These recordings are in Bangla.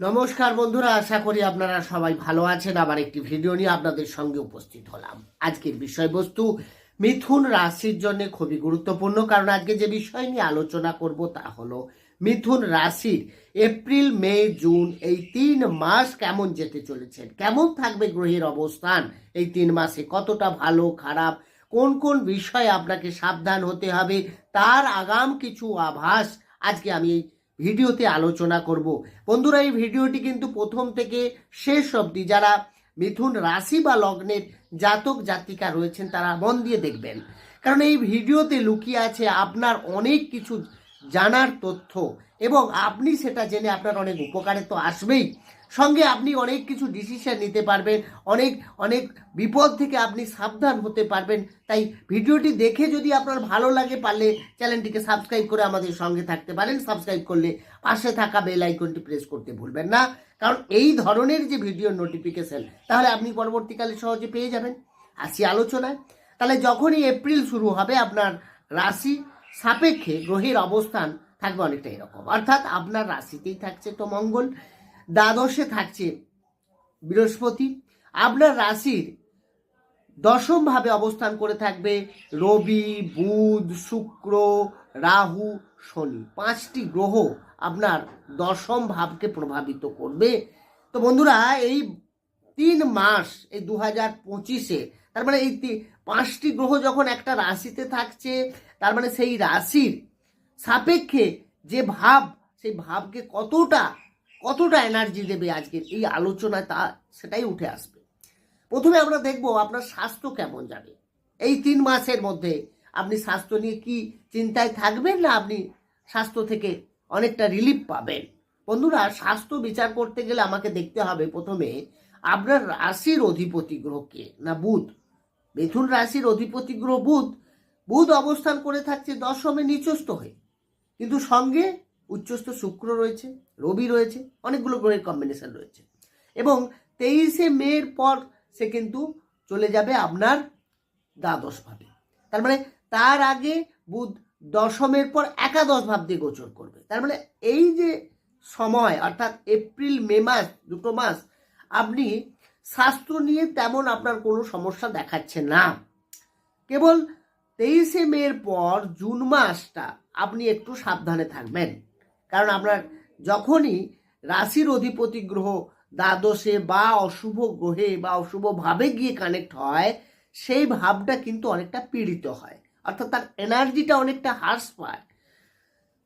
নমস্কার বন্ধুরা, আশা করি আপনারা সবাই ভালো আছেন। আবার একটি ভিডিও নিয়ে আপনাদের সঙ্গে উপস্থিত হলাম। আজকের বিষয়বস্তু, মিথুন রাশির জন্য খুবই গুরুত্বপূর্ণ, কারণ আজকে যে বিষয় নিয়ে আলোচনা করব তা হলো মিথুন রাশির এপ্রিল, মে, জুন, এই তিন মাস কেমন যেতে চলেছেন কেমন থাকবে গ্রহের অবস্থান? এই তিন মাসে কতটা ভালো, খারাপ? কোন কোন বিষয়ে আপনাকে সাবধান হতে হবে? তার আগাম কিছু আভাস আজকে আমি এই ভিডিওতে আলোচনা করব। বন্ধুরা, এই ভিডিওটি কিন্তু প্রথম থেকে শেষ অবধি যারা মিথুন রাশি বা লগ্নের জাতক জাতিকা রয়েছেন, তারা মন দিয়ে দেখবেন। কারণ এই ভিডিওতে লুকিয়ে আছে আপনার অনেক কিছু জানার তথ্য। এবং আপনি সেটা জেনে আপনার অনেক উপকারে তো আসবেই। সঙ্গে আপনি অনেক কিছু ডিসিশন নিতে পারবেন, অনেক অনেক বিপদ থেকে আপনি সাবধান হতে পারবেন। তাই ভিডিওটি দেখে যদি আপনার ভালো লাগে, পারলে চ্যানেলটিকে সাবস্ক্রাইব করে আমাদের সঙ্গে থাকতে পারেন। সাবস্ক্রাইব করলে পাশে থাকা বেল আইকনটি প্রেস করতে ভুলবেন না। কারণ এই ধরনের যে ভিডিও নোটিফিকেশন তাহলে আপনি পরবর্তীকালে সহজে পেয়ে যাবেন। আসি আলোচনায়। তাহলে যখনই এপ্রিল শুরু হবে, আপনার রাশি সাপেক্ষে গ্রহের অবস্থান থাকবে অনেকটা এরকম। অর্থাৎ আপনার রাশিতেই থাকছে তো মঙ্গল দ্বাদশে থাকছে বৃহস্পতি। আপনার রাশির দশম ভাবে অবস্থান করে থাকবে রবি, বুধ, শুক্র, রাহু, শনি। পাঁচটি গ্রহ আপনার দশম ভাবকে প্রভাবিত করবে। তো বন্ধুরা, এই তিন মাস, এই দু হাজার পঁচিশে, তার মানে এই পাঁচটি গ্রহ যখন একটা রাশিতে থাকছে, তার মানে সেই রাশির সাপেক্ষে যে ভাব, সেই ভাবকে কতটা কতটা এনার্জি দেবে আজকের এই আলোচনায় তা সেটাই উঠে আসবে। প্রথমে আমরা দেখব আপনার স্বাস্থ্য কেমন যাবে। এই তিন মাসের মধ্যে আপনি স্বাস্থ্য নিয়ে কি চিন্তায় থাকবেন না আপনি স্বাস্থ্য থেকে অনেকটা রিলিফ পাবেন? বন্ধুরা, স্বাস্থ্য বিচার করতে গেলে আমাকে দেখতে হবে প্রথমে আপনার রাশির অধিপতি গ্রহকে, না বুধ? মিথুন রাশির অধিপতি গ্রহ বুধ বুধ অবস্থান করে থাকছে দশমে নিচস্থ হয়ে। কিন্তু সঙ্গে উচ্চস্থ শুক্র রয়েছে, রবি রয়েছে, অনেকগুলো গ্রহের কম্বিনেশন রয়েছে। এবং তেইশে মের পর সে কিন্তু চলে যাবে আপনার দ্বাদশ ভাবে। তার মানে তার আগে বুধ দশমের পর একাদশ ভাব দিয়ে গোচর করবে। তার মানে এই যে সময়, অর্থাৎ এপ্রিল, মে মাস, দুটো মাস, আপনি স্বাস্থ্য নিয়ে তেমন আপনার কোনো সমস্যা দেখাচ্ছে না। কেবল তেইশে মের পর জুন মাসটা আপনি একটু সাবধানে থাকবেন। কারণ আপনার যখনই রাশির অধিপতি গ্রহ দ্বাদশে বা অশুভ গ্রহে বা অশুভ ভাবে গিয়ে কানেক্ট হয়, সেই ভাবটা কিন্তু অনেকটা পীড়িত হয়। অর্থাৎ তার এনার্জিটা অনেকটা হ্রাস পায়।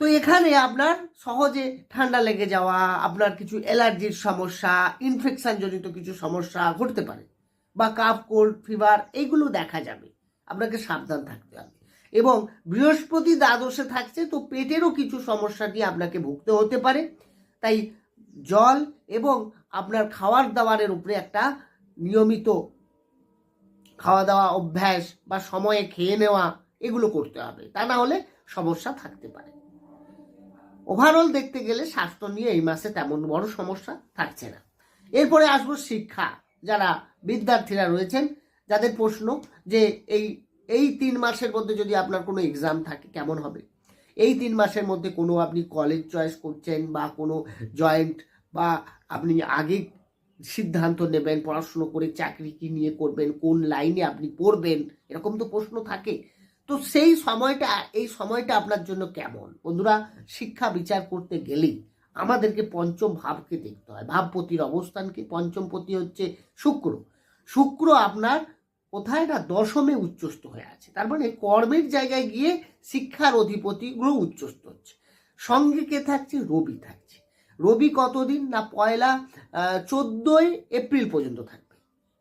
তো এখানে আপনার সহজে ঠান্ডা লেগে যাওয়া, আপনার কিছু অ্যালার্জির সমস্যা ইনফেকশন জনিত কিছু সমস্যা ঘটতে পারে বা কাফ কোল্ড ফিভার এইগুলো দেখা যাবে। আপনাকে সাবধান থাকতে হবে। এবং বৃহস্পতি দ্বাদশে থাকছে, তো পেটেরও কিছু সমস্যা দিয়ে আপনাকে ভুগতে হতে পারে। তাই জল এবং আপনার খাওয়ার দাওয়ারের উপরে একটা নিয়মিত খাওয়া দাওয়া অভ্যাস বা সময়ে খেয়ে নেওয়া, এগুলো করতে হবে। তা না হলে সমস্যা থাকতে পারে। ওভারঅল দেখতে গেলে স্বাস্থ্য নিয়ে এই মাসে তেমন বড় সমস্যা থাকছে না। এরপরে আসব শিক্ষা। যারা বিদ্যার্থীরা রয়েছেন যাদের প্রশ্ন যে এই এই তিন মাসের মধ্যে যদি আপনার কোনো এক্সাম থাকে, কেমন হবে? এই তিন মাসের মধ্যে কোনো আপনি কলেজ চয়েস করছেন বা কোনো জয়েন্ট বা আপনি আগে সিদ্ধান্ত নেবেন, পড়াশুনো করে চাকরি কি নিয়ে করবেন, কোন লাইনে আপনি পড়বেন, এরকম তো প্রশ্ন থাকে। তো সেই সময়টা, এই সময়টা আপনার জন্য কেমন? বন্ধুরা, শিক্ষা বিচার করতে গেলেই আমাদেরকে পঞ্চম ভাবকে দেখতে হয়। ভাবপতির অবস্থানকে পঞ্চম পতি হচ্ছে শুক্র। শুক্র আপনার কোথায় না দশমে উচ্চস্ত হয়ে আছে। তার মানে কর্মের জায়গায় গিয়ে শিক্ষার অধিপতি গ্রহ উচ্চস্থ হচ্ছে। সঙ্গে কে থাকছে? রবি থাকছে। রবি কতদিন? না পয়লা চোদ্দোই এপ্রিল পর্যন্ত থাকবে।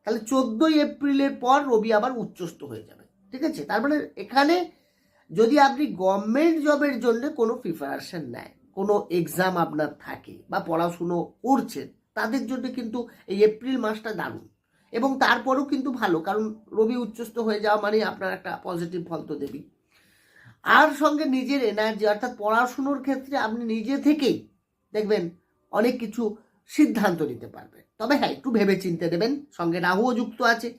তাহলে চোদ্দোই এপ্রিলের পর রবি আবার উচ্চস্ত হয়ে যাবে। ঠিক আছে? তার মানে এখানে যদি আপনি গভর্নমেন্ট জবের জন্য কোনো প্রিপারেশন নেয় কোনো এক্সাম আপনার থাকে বা পড়াশুনো করছেন, তাদের জন্য কিন্তু এই এপ্রিল মাসটা দারুণ। এবং তারপরও কিন্তু ভালো, কারণ রবি উচ্চস্থ হয়ে যাওয়া মানে আপনার একটা পজিটিভ ফল তো দেবী আর সঙ্গে নিজের এনার্জি অর্থাৎ পড়াশুনোর ক্ষেত্রে আপনি নিজে থেকেই দেখবেন অনেক কিছু সিদ্ধান্ত নিতে পারবেন। তবে হ্যাঁ একটু ভেবে চিনতে দেবেন, সঙ্গে রাহুও যুক্ত আছে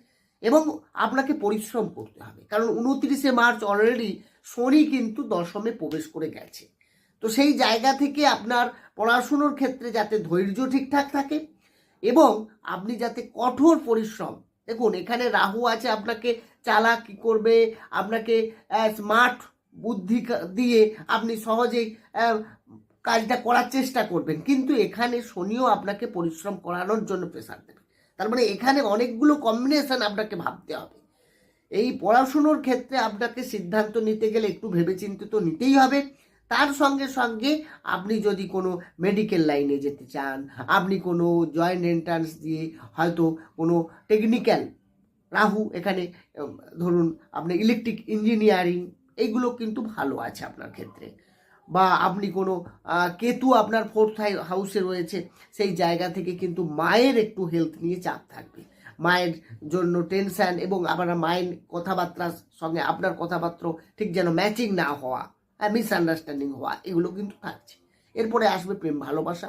এবং আপনাকে পরিশ্রম করতে হবে। কারণ উনত্রিশে মার্চ অলরেডি শনি কিন্তু দশমে প্রবেশ করে গেছে। তো সেই জায়গা থেকে আপনার পড়াশুনোর ক্ষেত্রে যাতে ধৈর্য ঠিকঠাক থাকে এবং আপনি যাতে কঠোর পরিশ্রম, দেখুন, এখানে রাহু আছে, আপনাকে চালা চালাকি করবে, আপনাকে স্মার্ট বুদ্ধি কা- দিয়ে আপনি সহজেই কাজটা করার চেষ্টা করবেন। কিন্তু এখানে শনিও আপনাকে পরিশ্রম করানোর জন্য প্রেশার দেবে। তার মানে এখানে অনেকগুলো কম্বিনেশন আপনাকে ভাবতে হবে। এই পড়াশুনোর ক্ষেত্রে আপনাকে সিদ্ধান্ত নিতে গেলে একটু ভেবেচিন্তে তো নিতেই হবে। তার সঙ্গে সঙ্গে আপনি যদি কোনো মেডিকেল লাইনে যেতে চান, আপনি কোনো জয়েন্ট এন্ট্রান্স দিয়ে হয়তো কোনো টেকনিক্যাল রাহু এখানে ধরুন আপনি ইলেকট্রিক ইঞ্জিনিয়ারিং এইগুলো কিন্তু ভালো আছে আপনার ক্ষেত্রে। বা আপনি কোনো কেতু আপনার ফোর্থ হাউসে রয়েছে, সেই জায়গা থেকে কিন্তু মায়ের একটু হেলথ নিয়ে চাপ থাকবে। মায়ের জন্য টেনশন এবং আপনার মায়ের কথাবার্তার সঙ্গে আপনার কথাবার্তা ঠিক যেন ম্যাচিং না হওয়া। মিসআন্ডারস্ট্যান্ডিং হওয়া, এগুলো কিন্তু থাকছে। এরপরে আসবে প্রেম ভালোবাসা।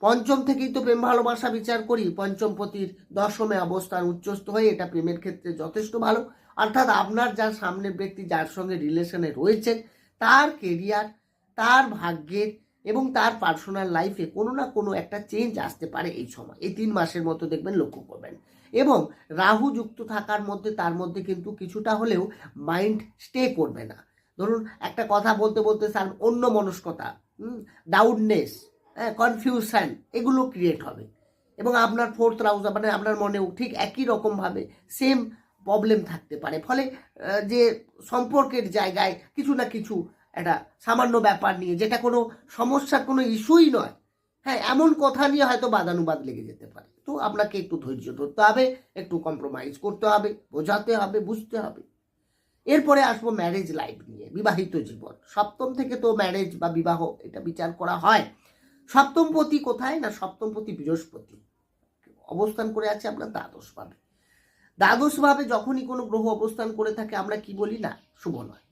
পঞ্চম থেকেই তো প্রেম ভালোবাসা বিচার করি। পঞ্চমপতির দশমে অবস্থান উচ্চস্থ হয়ে এটা প্রেমের ক্ষেত্রে যথেষ্ট ভালো। অর্থাৎ আপনার যার সামনের ব্যক্তি যার সঙ্গে রিলেশনে রয়েছেন তার কেরিয়ার তার ভাগ্যের এবং তার পার্সোনাল লাইফে কোনো না কোনো একটা চেঞ্জ আসতে পারে এই সময়। এই তিন মাসের মতো দেখবেন লক্ষ্য করবেন। এবং রাহু যুক্ত থাকার মধ্যে, তার মধ্যে কিন্তু কিছুটা হলেও মাইন্ড স্টে করবে না। ধরুন একটা কথা বলতে বলতে তার অন্য মনস্কতা ডাউটনেস হ্যাঁ কনফিউশন এগুলো ক্রিয়েট হবে। এবং আপনার ফোর্থ হাউস মানে আপনার মনেও ঠিক একই রকমভাবে সেম প্রবলেম থাকতে পারে। ফলে যে সম্পর্কের জায়গায় কিছু না কিছু একটা সামান্য ব্যাপার নিয়ে যেটা কোনো সমস্যার কোনো ইস্যুই নয় হ্যাঁ এমন কথা নিয়ে হয়তো বাদানুবাদ লেগে যেতে পারে। তো আপনাকে একটু ধৈর্য ধরতে হবে, একটু কম্প্রোমাইজ করতে হবে, বোঝাতে হবে, বুঝতে হবে। এরপরে আসব ম্যারেজ লাইফ নিয়ে, বিবাহিত জীবন। সপ্তম থেকে তো ম্যারেজ বা বিবাহ, এটা বিচার করা হয়। সপ্তমপতি কোথায় না সপ্তমপতি বৃহস্পতি? অবস্থান করে আছে আপনার দ্বাদশ ভাবে। দ্বাদশ ভাবে যখনই কোনো গ্রহ অবস্থান করে থাকে, আমরা কি বলি না? শুভ নয়।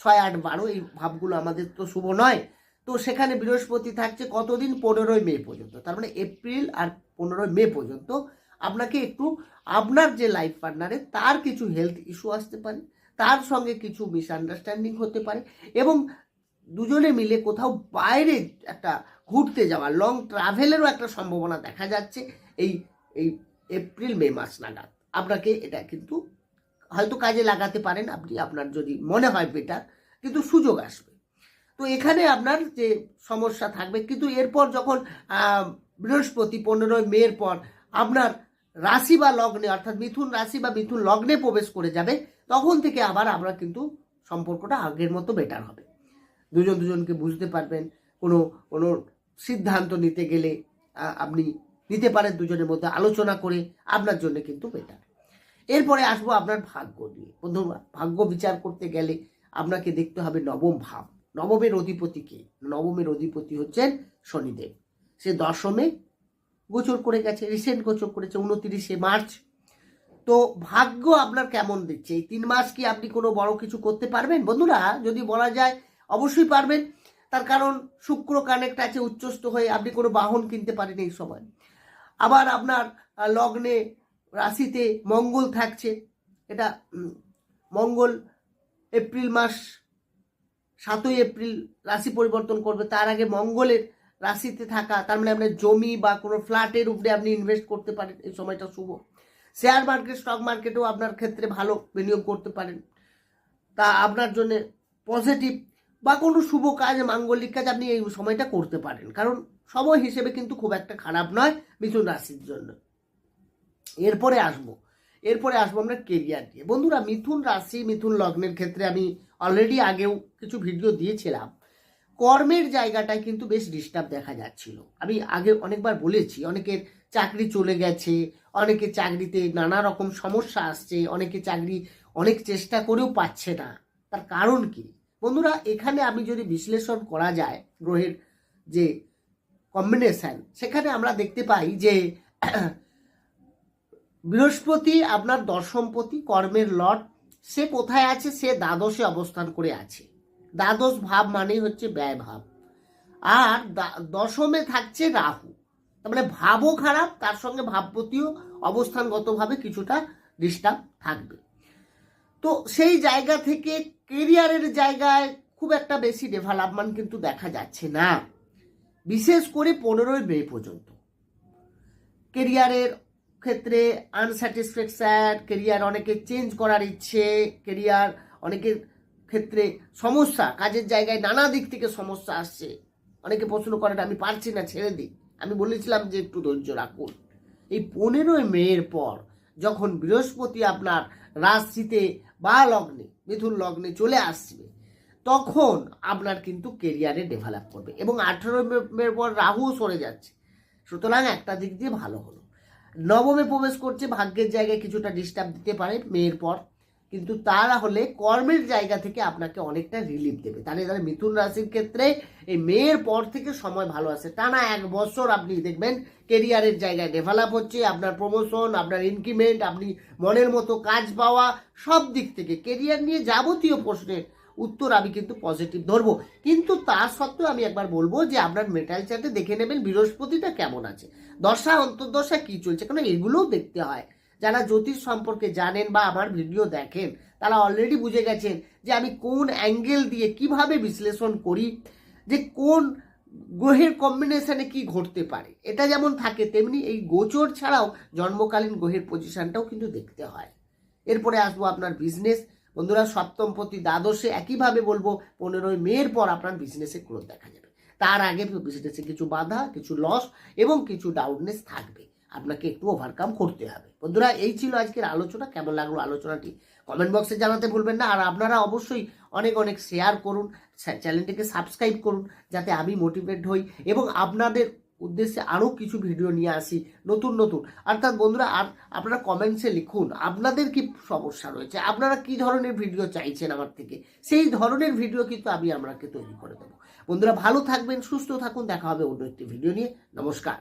ছয়, আট, বারো, এই ভাবগুলো আমাদের তো শুভ নয়। তো সেখানে বৃহস্পতি থাকছে কতদিন? পনেরোই মে পর্যন্ত। তার মানে এপ্রিল আর পনেরোই মে পর্যন্ত আপনাকে একটু আপনার যে লাইফ পার্টনারে তার কিছু হেলথ ইস্যু আসতে পারে। তার সঙ্গে কিছু মিসআন্ডারস্ট্যান্ডিং হতে পারে এবং দুজনে মিলে কোথাও বাইরে একটা ঘুরতে যাওয়া লং ট্রাভেলেরও একটা সম্ভাবনা দেখা যাচ্ছে এই এই এপ্রিল মে মাস নাগাদ। আপনাকে এটা কিন্তু হয়তো কাজে লাগাতে পারেন, আপনি আপনার যদি মনে হয় বেটার কিন্তু সুযোগ আসবে। তো এখানে আপনার যে সমস্যা থাকবে, কিন্তু এরপর যখন বৃহস্পতি পনেরোই মের পর আপনার রাশি বা লগ্নে, অর্থাৎ মিথুন রাশি বা মিথুন লগ্নে প্রবেশ করে যাবে তখন থেকে আবার আমরা কিন্তু সম্পর্কটা আগের মতো বেটার হবে। দুজন দুজনকে বুঝতে পারবেন, কোনো কোনো সিদ্ধান্ত নিতে গেলে আপনি নিতে পারেন দুজনের মধ্যে আলোচনা করে আপনার জন্য কিন্তু বেটার এরপরে আসব আপনার ভাগ্য নিয়ে। বন্ধুরা ভাগ্য বিচার করতে গেলে আপনাকে দেখতে হবে নবম ভাব। নবমের অধিপতি কে? নবমের অধিপতি হচ্ছেন শনিদেব। সে দশমে গোচর করে গেছে রিসেন্ট গোচর করেছে, উনতিরিশে মার্চ তো ভাগ্য আপনার কেমন দিচ্ছে? এই তিন মাস কি আপনি কোনো বড় কিছু করতে পারবেন? বন্ধুরা, যদি বলা যায়, অবশ্যই পারবেন। তার কারণ শুক্র কানেক্ট আছে, উচ্চস্থ হয়ে আপনি কোনো বাহন কিনতে পারেন এই সময়। আবার আপনার লগ্নে, রাশিতে মঙ্গল থাকছে। এটা মঙ্গল এপ্রিল মাস, সাতই এপ্রিল রাশি পরিবর্তন করবে। তার আগে মঙ্গলের রাশিতে থাকা, তার মানে আপনার জমি বা কোনো ফ্ল্যাটের উপরে আপনি ইনভেস্ট করতে পারেন। এই সময়টা শুভ। শেয়ার মার্কেট, স্টক মার্কেটেও আপনার ক্ষেত্রে ভালো বিনিয়োগ করতে পারেন। তা আপনার জন্য পজিটিভ বা কোনো শুভ কাজ, মাঙ্গলিক কাজ আপনি এই সময়টা করতে পারেন। কারণ সময় হিসেবে কিন্তু খুব একটা খারাপ নয় মিথুন রাশির জন্য। এরপরে আসব। এরপরে আসব আমরা কেরিয়ার দিয়ে বন্ধুরা, মিথুন রাশি, মিথুন লগ্নের ক্ষেত্রে আমি অলরেডি আগেও কিছু ভিডিও দিয়েছিলাম। কর্মের জায়গাটায় কিন্তু বেশ ডিস্টার্ব দেখা যাচ্ছিল। আমি আগে অনেকবার বলেছি, অনেকের চাকরি চলে গেছে, অনেকে চাকরিতে নানা রকম সমস্যা আসছে, অনেকে চাকরি অনেক চেষ্টা করেও পাচ্ছে না। তার কারণ কি? বন্ধুরা, এখানে আমি যদি বিশ্লেষণ করা যায় গ্রহের যে কম্বিনেশন সেখানে আমরা দেখতে পাই যে বৃহস্পতি আপনার দশমপতি কর্মের লট, সে কোথায় আছে? সে দ্বাদশে অবস্থান করে আছে। দ্বাদশ ভাব মানেই হচ্ছে ব্যয় ভাব। আর দশমে থাকছে রাহু। মানে ভাবও খারাপ, তার সঙ্গে ভাবপতিও অবস্থানগতভাবে কিছুটা ডিস্টার্ব থাকবে। তো সেই জায়গা থেকে কেরিয়ারের জায়গায় খুব একটা বেশি ডেভেলপমেন্ট কিন্তু দেখা যাচ্ছে না। বিশেষ করে পনেরোই মে পর্যন্ত। কেরিয়ারের ক্ষেত্রে আনস্যাটিসফ্যাকশন কেরিয়ার অনেকে চেঞ্জ করার ইচ্ছে, কেরিয়ার অনেকের ক্ষেত্রে সমস্যা, কাজের জায়গায় নানা দিক থেকে সমস্যা আসছে। অনেকে প্রশ্ন করেন, আমি পারছি না, ছেড়ে দিই। আমি বলেছিলাম যে একটু ধৈর্য রাখুন। এই পনেরোই মেয়ের পর যখন বৃহস্পতি আপনার রাশিতে বা লগ্নে, মিথুন লগ্নে চলে আসবে, তখন আপনার কিন্তু কেরিয়ারে ডেভেলপ করবে এবং আঠেরো মের পর রাহু সরে যাচ্ছে। সুতরাং একটা দিক দিয়ে ভালো হলো। নবমে প্রবেশ করছে, ভাগ্যের জায়গায় কিছুটা ডিস্টার্ব দিতে পারে মেয়ের পর। কিন্তু তারা হলে কর্মের জায়গা থেকে আপনাকে অনেকটা রিলিফ দেবে। তাহলে তাহলে মিথুন রাশির ক্ষেত্রে এই মেয়ের পর থেকে সময় ভালো আসে টানা এক বছর আপনি দেখবেন কেরিয়ারের জায়গায় ডেভেলপ হচ্ছে, আপনার প্রমোশন আপনার ইনক্রিমেন্ট আপনি মনের মতো কাজ পাওয়া, সব দিক থেকে কেরিয়ার নিয়ে যাবতীয় প্রশ্নের উত্তর আমি কিন্তু পজিটিভ ধরবো। কিন্তু তা সত্ত্বেও আমি একবার বলব যে আপনার মেটাল চার্টে দেখে নেবেন বৃহস্পতিটা কেমন আছে। দশা, অন্তর্দশা কি চলছে? কারণ এগুলোও দেখতে হয়। যারা জ্যোতিষ সম্পর্কে জানেন বা আমার ভিডিও দেখেন, তারা অলরেডি বুঝে গেছেন যে আমি কোন অ্যাঙ্গেল দিয়ে কীভাবে বিশ্লেষণ করি, যে কোন গ্রহের কম্বিনেশনে কি ঘটতে পারে। এটা যেমন থাকে, তেমনি এই গোচর ছাড়াও জন্মকালীন গ্রহের পজিশনটাও কিন্তু দেখতে হয়। এরপরে আসব আপনার বিজনেস বন্ধুরা, সপ্তম প্রতি দ্বাদশে একইভাবে বলব, পনেরোই মেয়ের পর আপনার বিজনেসে গ্রোথ দেখা যাবে। তার আগে বিজনেসে কিছু বাধা, কিছু লস এবং কিছু ডাউটনেস থাকবে। আপনাকে একটু ওভারকাম করতে হবে। বন্ধুরা, এই ছিল আজকের আলোচনা। কেমন লাগল আলোচনাটি? কমেন্ট বক্সে জানাতে ভুলবেন না। আর আপনারা অবশ্যই অনেক অনেক শেয়ার করুন চ্যানেলটিকে সাবস্ক্রাইব করুন, যাতে আমি মোটিভেট হই এবং আপনাদের উদ্দেশ্যে আরও কিছু ভিডিও নিয়ে আসি নতুন নতুন। অর্থাৎ বন্ধুরা, আর আপনারা কমেন্টসে লিখুন, আপনাদের কি সমস্যা রয়েছে? আপনারা কি ধরনের ভিডিও চাইছেন আমার থেকে? সেই ধরনের ভিডিও কিন্তু আমি আপনাকে তৈরি করে দেবো। বন্ধুরা, ভালো থাকবেন, সুস্থ থাকুন। দেখা হবে অন্য একটি ভিডিও নিয়ে। নমস্কার।